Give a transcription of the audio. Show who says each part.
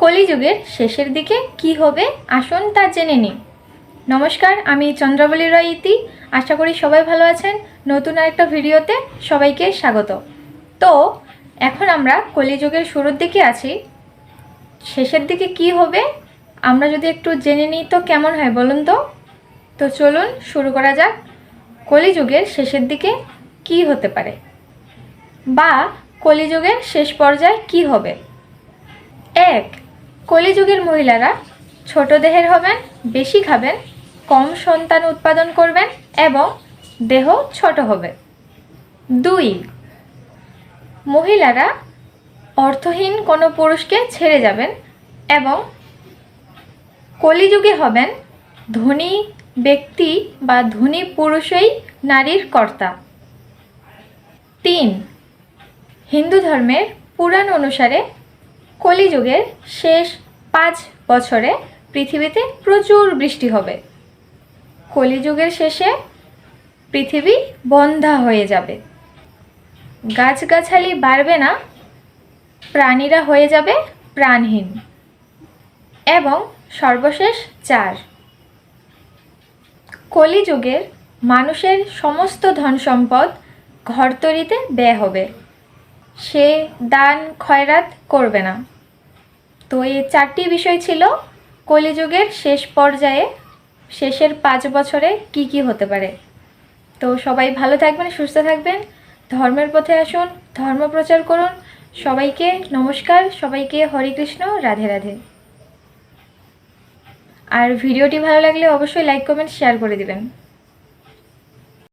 Speaker 1: কলিযুগের শেষের দিকে কি হবে, আসুন তা জেনে নিই। নমস্কার, আমি চন্দ্রাবলী রয় ইতি। আশা করি সবাই ভালো আছেন। নতুন আরেকটা ভিডিওতে সবাইকে স্বাগত। তো, এখন আমরা কলিযুগের শুরুর দিকে আছি। শেষের দিকে কি হবে, আমরা যদি একটু জেনে নিই তো কেমন হয় বলুন তো? তো চলুন, শুরু করা যাক। কলিযুগের শেষের দিকে কি হতে পারে? বা কলিযুগের শেষ পর্যায়ে কি হবে? এক কলিযুগের মহিলারা ছোট দেহের হবেন, বেশি খাবেন, কম সন্তান উৎপাদন করবেন এবং দেহ ছোট হবে। দুই, মহিলারা অর্থহীন কোনো পুরুষকে ছেড়ে যাবেন এবং কলিযুগে হবেন ধনী ব্যক্তি বা ধনী পুরুষই নারীর কর্তা। তিন, হিন্দু ধর্মের পুরাণ অনুসারে কলিযুগের শেষ পাঁচ বছরে পৃথিবীতে প্রচুর বৃষ্টি হবে। কলিযুগের শেষে পৃথিবী বন্ধা হয়ে যাবে। গাছগাছালি বাড়বে না, প্রাণীরা হয়ে যাবে প্রাণহীন। এবং সর্বশেষ চার, কলিযুগের মানুষের সমস্ত ধন সম্পদ ঘরতরিতে ব্যয় হবে। সে দান খয়রাত করবে না। তো এই চারটি বিষয় ছিল কলিযুগের শেষ পর্যায়ে, শেষের পাঁচ বছরে কি কি হতে পারে। তো সবাই ভালো থাকবেন, সুস্থ থাকবেন, ধর্মের পথে আসুন, ধর্ম প্রচার করুন। সবাইকে নমস্কার, সবাইকে হরে কৃষ্ণ, রাধে রাধে। আর ভিডিওটি ভালো লাগলে অবশ্যই লাইক কমেন্ট শেয়ার করে দিবেন।